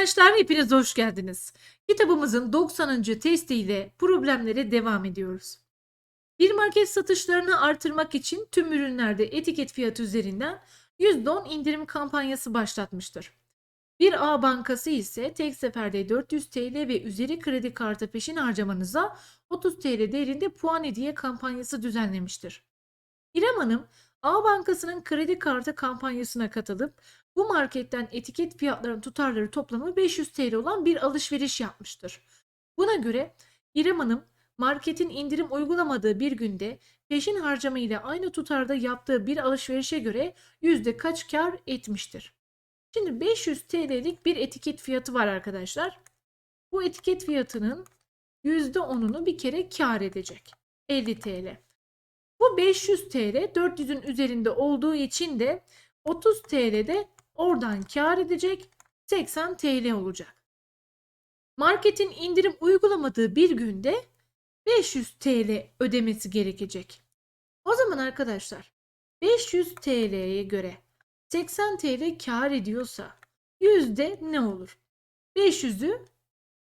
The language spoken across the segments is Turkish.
gençler hepiniz hoş geldiniz. Kitabımızın 90. testiyle problemlere devam ediyoruz. Bir market satışlarını artırmak için tüm ürünlerde etiket fiyatı üzerinden %10 indirim kampanyası başlatmıştır. Bir A bankası ise tek seferde 400 TL ve üzeri kredi kartı peşin harcamanıza 30 TL değerinde puan hediye kampanyası düzenlemiştir. İrem Hanım A bankasının kredi kartı kampanyasına katılıp bu marketten etiket fiyatlarının tutarları toplamı 500 TL olan bir alışveriş yapmıştır. Buna göre İrem Hanım marketin indirim uygulamadığı bir günde peşin harcama ile aynı tutarda yaptığı bir alışverişe göre yüzde kaç kar etmiştir? Şimdi 500 TL'lik bir etiket fiyatı var arkadaşlar. Bu etiket fiyatının %10'unu bir kere kar edecek. 50 TL. Bu 500 TL 400'ün üzerinde olduğu için de 30 TL'de oradan kar edecek 80 TL olacak. Marketin indirim uygulamadığı bir günde 500 TL ödemesi gerekecek. O zaman arkadaşlar 500 TL'ye göre 80 TL kar ediyorsa yüzde ne olur? 500'ü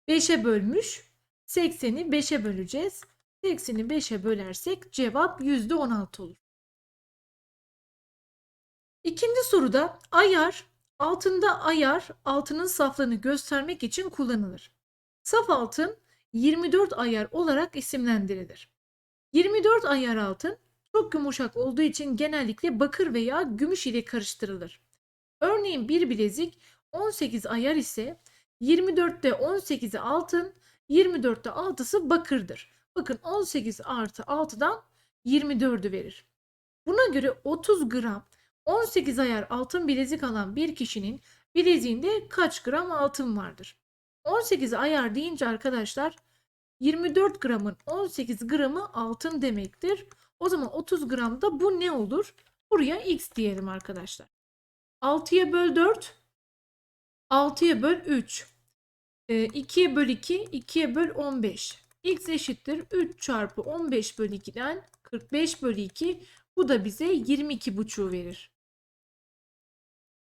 5'e bölmüş 80'i 5'e böleceğiz. 80'i 5'e bölersek cevap %16 olur. İkinci soruda ayar altında ayar altının saflığını göstermek için kullanılır. Saf altın 24 ayar olarak isimlendirilir. 24 ayar altın çok yumuşak olduğu için genellikle bakır veya gümüş ile karıştırılır. Örneğin bir bilezik 18 ayar ise 24'te 18'i altın, 24'te 6'sı bakırdır. Bakın 18 artı 6'dan 24'ü verir. Buna göre 30 gram 18 ayar altın bilezik alan bir kişinin bileziğinde kaç gram altın vardır? 18 ayar deyince arkadaşlar 24 gramın 18 gramı altın demektir. O zaman 30 gramda bu ne olur? Buraya x diyelim arkadaşlar. 6'ya böl 4, 6'ya böl 3, 2'ye böl 2, 2'ye böl 15. x eşittir 3 çarpı 15 bölü 2'den 45 bölü 2. Bu da bize 22 buçuğu verir.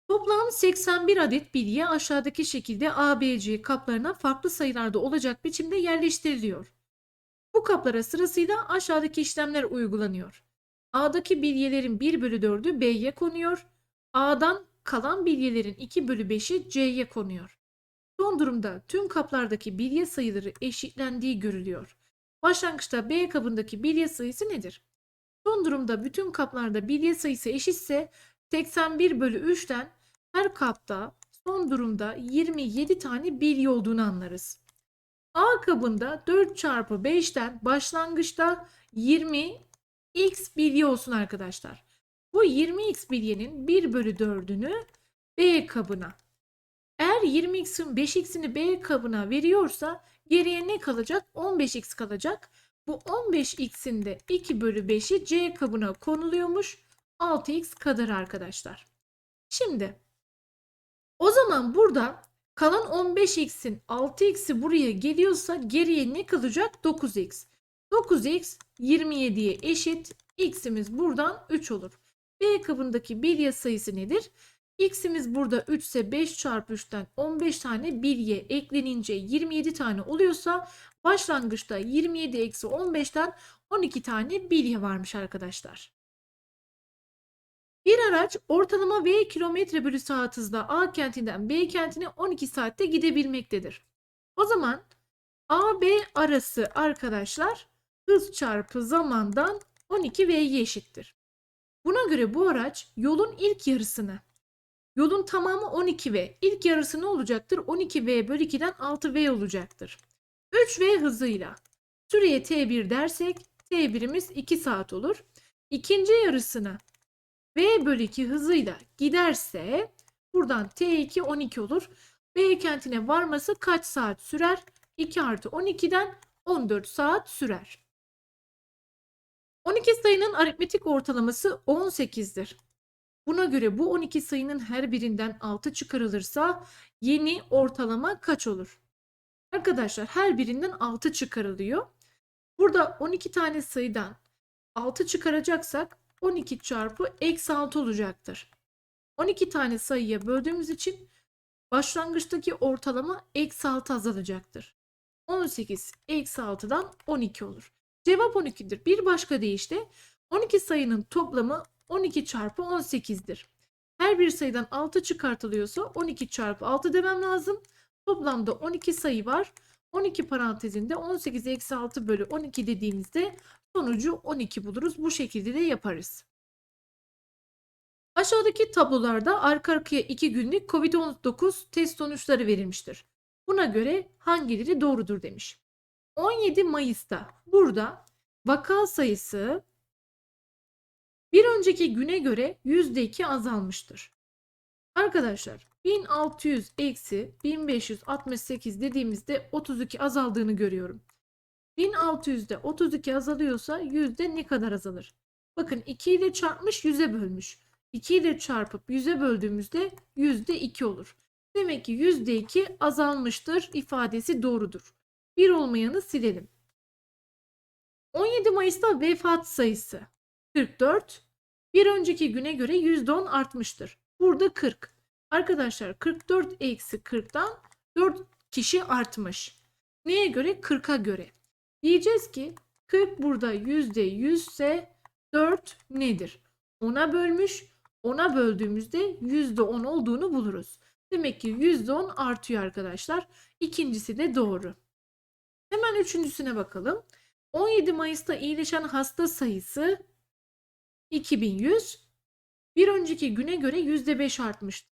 Toplam 81 adet bilye aşağıdaki şekilde A, B, C kaplarına farklı sayılarda olacak biçimde yerleştiriliyor. Bu kaplara sırasıyla aşağıdaki işlemler uygulanıyor. A'daki bilyelerin 1 bölü 4'ü B'ye konuyor. A'dan kalan bilyelerin 2 bölü 5'i C'ye konuyor. Son durumda tüm kaplardaki bilye sayıları eşitlendiği görülüyor. Başlangıçta B kabındaki bilye sayısı nedir? Son durumda bütün kaplarda bilye sayısı eşitse 81 bölü 3'ten her kapta son durumda 27 tane bilye olduğunu anlarız. A kabında 4 çarpı 5'ten başlangıçta 20 x bilye olsun arkadaşlar. Bu 20x bilyenin 1 bölü 4'ünü B kabına. Eğer 20x'in 5x'ini B kabına veriyorsa geriye ne kalacak? 15x kalacak. Bu 15x'in de 2 bölü 5'i C kabına konuluyormuş. 6x kadar arkadaşlar. Şimdi o zaman burada kalan 15x'in 6x'i buraya geliyorsa geriye ne kalacak? 9x. 9x 27'ye eşit. x'imiz buradan 3 olur. B kabındaki bilye sayısı nedir? X'imiz burada 3 ise 5 çarpı 3'ten 15 tane bilye eklenince 27 tane oluyorsa başlangıçta 27 eksi 15'ten 12 tane bilye varmış arkadaşlar. Bir araç ortalama V kilometre bölü saat hızla A kentinden B kentine 12 saatte gidebilmektedir. O zaman A B arası arkadaşlar hız çarpı zamandan 12 V'ye eşittir. Buna göre bu araç yolun ilk yarısını Yolun tamamı 12V. İlk yarısı ne olacaktır? 12V bölü 2'den 6V olacaktır. 3V hızıyla süreye T1 dersek T1'imiz 2 saat olur. İkinci yarısını V bölü 2 hızıyla giderse buradan T2 12 olur. B kentine varması kaç saat sürer? 2 artı 12'den 14 saat sürer. 12 sayının aritmetik ortalaması 18'dir. Buna göre bu 12 sayının her birinden 6 çıkarılırsa yeni ortalama kaç olur? Arkadaşlar her birinden 6 çıkarılıyor. Burada 12 tane sayıdan 6 çıkaracaksak 12 çarpı eksi 6 olacaktır. 12 tane sayıya böldüğümüz için başlangıçtaki ortalama eksi 6 azalacaktır. 18 eksi 6'dan 12 olur. Cevap 12'dir. Bir başka deyişle 12 sayının toplamı 12 çarpı 18'dir. Her bir sayıdan 6 çıkartılıyorsa 12 çarpı 6 demem lazım. Toplamda 12 sayı var. 12 parantezinde 18 eksi 6 bölü 12 dediğimizde sonucu 12 buluruz. Bu şekilde de yaparız. Aşağıdaki tablolarda arka arkaya 2 günlük COVID-19 test sonuçları verilmiştir. Buna göre hangileri doğrudur demiş. 17 Mayıs'ta burada vaka sayısı bir önceki güne göre %2 azalmıştır. Arkadaşlar 1600 eksi 1568 dediğimizde 32 azaldığını görüyorum. 1600'de 32 azalıyorsa yüzde ne kadar azalır? Bakın 2 ile çarpmış 100'e bölmüş. 2 ile çarpıp 100'e böldüğümüzde yüzde 2 olur. Demek ki yüzde 2 azalmıştır ifadesi doğrudur. 1 olmayanı silelim. 17 Mayıs'ta vefat sayısı 44. Bir önceki güne göre %10 artmıştır. Burada 40. Arkadaşlar 44 eksi 40'tan 4 kişi artmış. Neye göre? 40'a göre. Diyeceğiz ki 40 burada %100 ise 4 nedir? 10'a bölmüş. 10'a böldüğümüzde %10 olduğunu buluruz. Demek ki %10 artıyor arkadaşlar. İkincisi de doğru. Hemen üçüncüsüne bakalım. 17 Mayıs'ta iyileşen hasta sayısı 2100. Bir önceki güne göre %5 artmıştı.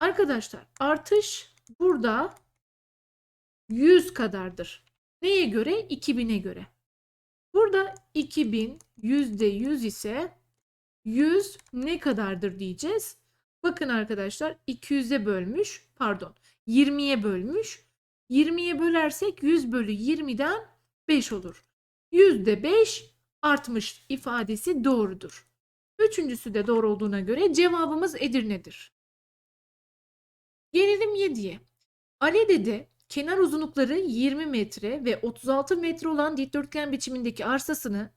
Arkadaşlar artış burada 100 kadardır. Neye göre? 2000'e göre. Burada 2000 %100 ise 100 ne kadardır diyeceğiz. Bakın arkadaşlar 200'e bölmüş pardon 20'ye bölmüş. 20'ye bölersek 100 bölü 20'den 5 olur. %5 artmış ifadesi doğrudur. Üçüncüsü de doğru olduğuna göre cevabımız Edirne'dir. Gelelim 7'ye. Alede'de kenar uzunlukları 20 metre ve 36 metre olan dikdörtgen biçimindeki arsasını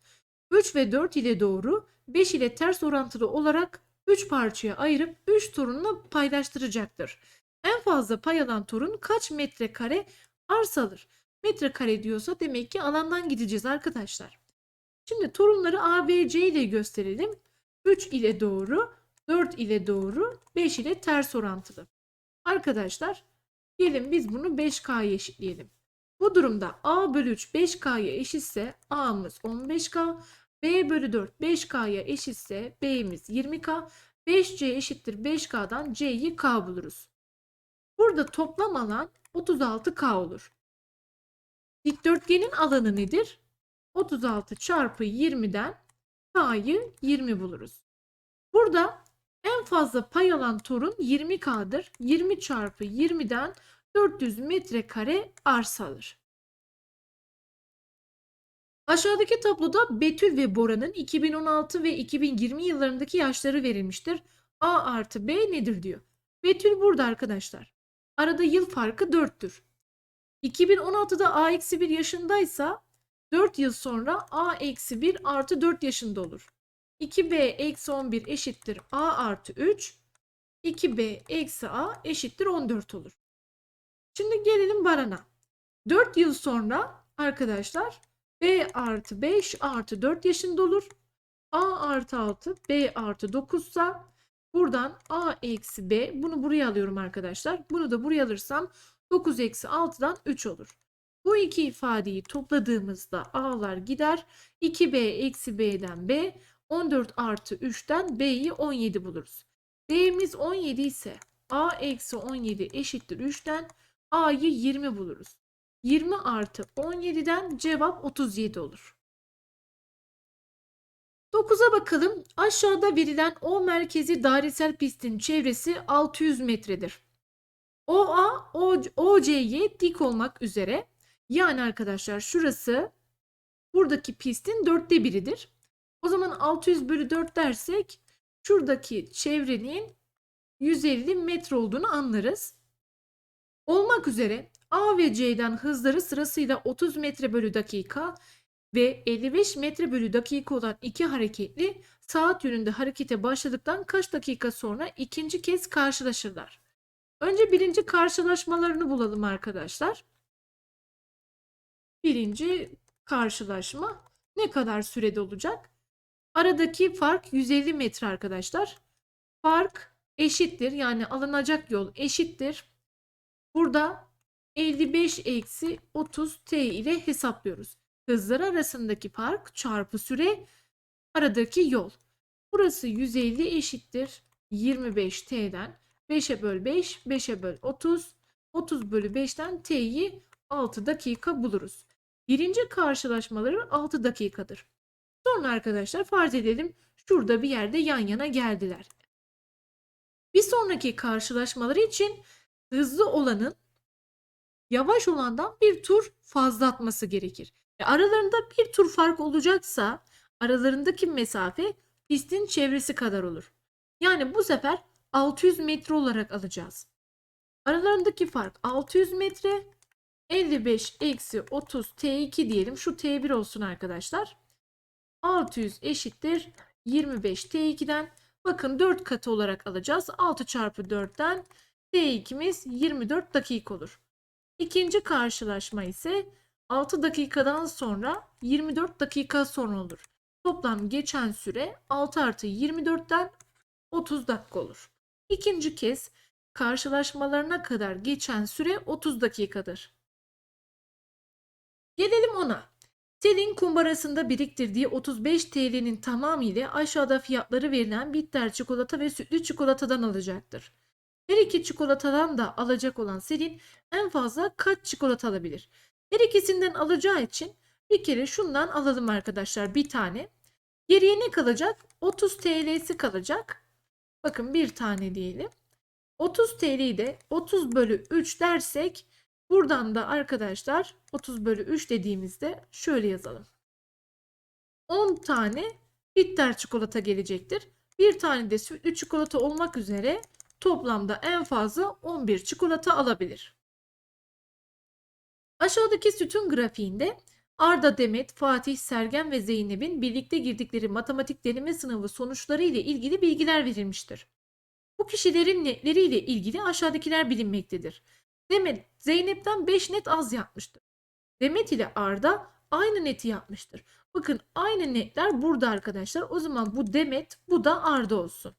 3 ve 4 ile doğru 5 ile ters orantılı olarak 3 parçaya ayırıp 3 torunla paylaştıracaktır. En fazla pay alan torun kaç metrekare arsa alır? Metrekare diyorsa demek ki alandan gideceğiz arkadaşlar. Şimdi torunları A, B, C ile gösterelim. 3 ile doğru, 4 ile doğru, 5 ile ters orantılı. Arkadaşlar gelin biz bunu 5K'ya eşitleyelim. Bu durumda A bölü 3 5K'ya eşitse A'mız 15K, B bölü 4 5K'ya eşitse B'miz 20K, 5C eşittir 5K'dan C'yi K buluruz. Burada toplam alan 36K olur. Dikdörtgenin alanı nedir? 36 çarpı 20'den K'yı 20 buluruz. Burada en fazla pay alan torun 20K'dır. 20 çarpı 20'den 400 metrekare arsa alır. Aşağıdaki tabloda Betül ve Bora'nın 2016 ve 2020 yıllarındaki yaşları verilmiştir. A artı B nedir diyor. Betül burada arkadaşlar. Arada yıl farkı 4'tür. 2016'da A eksi 1 yaşındaysa 4 yıl sonra A eksi 1 artı 4 yaşında olur. 2B eksi 11 eşittir A artı 3. 2B eksi A eşittir 14 olur. Şimdi gelelim Baran'a. 4 yıl sonra arkadaşlar B artı 5 artı 4 yaşında olur. A artı 6 B artı 9 ise buradan A eksi B bunu buraya alıyorum arkadaşlar. Bunu da buraya alırsam 9 eksi 6'dan 3 olur. Bu iki ifadeyi topladığımızda A'lar gider. 2B eksi B'den B 14 artı 3'ten B'yi 17 buluruz. B'miz 17 ise A eksi 17 eşittir 3'ten A'yı 20 buluruz. 20 artı 17'den cevap 37 olur. 9'a bakalım. Aşağıda verilen O merkezi dairesel pistin çevresi 600 metredir. OA, OC'ye dik olmak üzere yani arkadaşlar şurası buradaki pistin dörtte biridir. O zaman 600 bölü 4 dersek şuradaki çevrenin 150 metre olduğunu anlarız. Olmak üzere A ve C'den hızları sırasıyla 30 metre bölü dakika ve 55 metre bölü dakika olan iki hareketli saat yönünde harekete başladıktan kaç dakika sonra ikinci kez karşılaşırlar? Önce birinci karşılaşmalarını bulalım arkadaşlar. Birinci karşılaşma ne kadar sürede olacak? Aradaki fark 150 metre arkadaşlar. Fark eşittir yani alınacak yol eşittir. Burada 55 eksi 30 t ile hesaplıyoruz. Hızlar arasındaki fark çarpı süre aradaki yol. Burası 150 eşittir 25 t'den 5'e böl 5, 5'e böl 30, 30 bölü 5'ten t'yi 6 dakika buluruz. Birinci karşılaşmaları 6 dakikadır. Sonra arkadaşlar farz edelim şurada bir yerde yan yana geldiler. Bir sonraki karşılaşmaları için hızlı olanın yavaş olandan bir tur fazla atması gerekir. E aralarında bir tur fark olacaksa aralarındaki mesafe pistin çevresi kadar olur. Yani bu sefer 600 metre olarak alacağız. Aralarındaki fark 600 metre. 55 eksi 30 T2 diyelim. Şu T1 olsun arkadaşlar. 600 eşittir 25 T2'den. Bakın 4 katı olarak alacağız. 6 çarpı 4'ten T2'miz 24 dakika olur. İkinci karşılaşma ise 6 dakikadan sonra 24 dakika sonra olur. Toplam geçen süre 6 artı 24'ten 30 dakika olur. İkinci kez karşılaşmalarına kadar geçen süre 30 dakikadır. Gelelim ona. Selin kumbarasında biriktirdiği 35 TL'nin tamamıyla aşağıda fiyatları verilen bitter çikolata ve sütlü çikolatadan alacaktır. Her iki çikolatadan da alacak olan Selin en fazla kaç çikolata alabilir? Her ikisinden alacağı için bir kere şundan alalım arkadaşlar bir tane. Geriye ne kalacak? 30 TL'si kalacak. Bakın bir tane diyelim. 30 TL'yi de 30 bölü 3 dersek buradan da arkadaşlar 30 bölü 3 dediğimizde şöyle yazalım. 10 tane bitter çikolata gelecektir. Bir tane de sütlü çikolata olmak üzere toplamda en fazla 11 çikolata alabilir. Aşağıdaki sütun grafiğinde Arda Demet, Fatih, Sergen ve Zeynep'in birlikte girdikleri matematik deneme sınavı sonuçları ile ilgili bilgiler verilmiştir. Bu kişilerin netleriyle ilgili aşağıdakiler bilinmektedir. Demet, Zeynep'ten 5 net az yapmıştır. Demet ile Arda aynı neti yapmıştır. Bakın aynı netler burada arkadaşlar. O zaman bu Demet, bu da Arda olsun.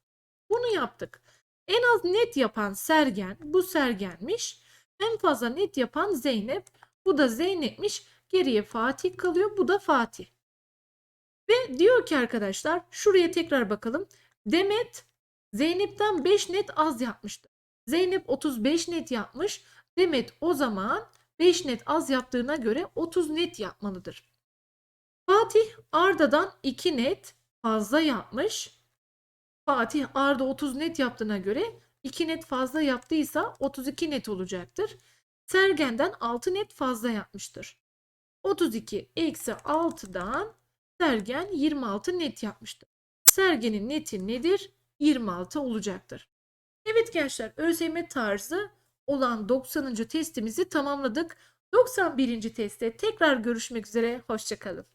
Bunu yaptık. En az net yapan Sergen, bu Sergen'miş. En fazla net yapan Zeynep, bu da Zeynep'miş. Geriye Fatih kalıyor. Bu da Fatih. Ve diyor ki arkadaşlar şuraya tekrar bakalım. Demet Zeynep'ten 5 net az yapmıştı. Zeynep 35 net yapmış. Demet o zaman 5 net az yaptığına göre 30 net yapmalıdır. Fatih Arda'dan 2 net fazla yapmış. Fatih Arda 30 net yaptığına göre 2 net fazla yaptıysa 32 net olacaktır. Sergen'den 6 net fazla yapmıştır. 32 eksi 6'dan Sergen 26 net yapmıştır. Sergen'in neti nedir? 26 olacaktır. Evet gençler ÖSYM tarzı olan 90. testimizi tamamladık. 91. testte tekrar görüşmek üzere. Hoşçakalın.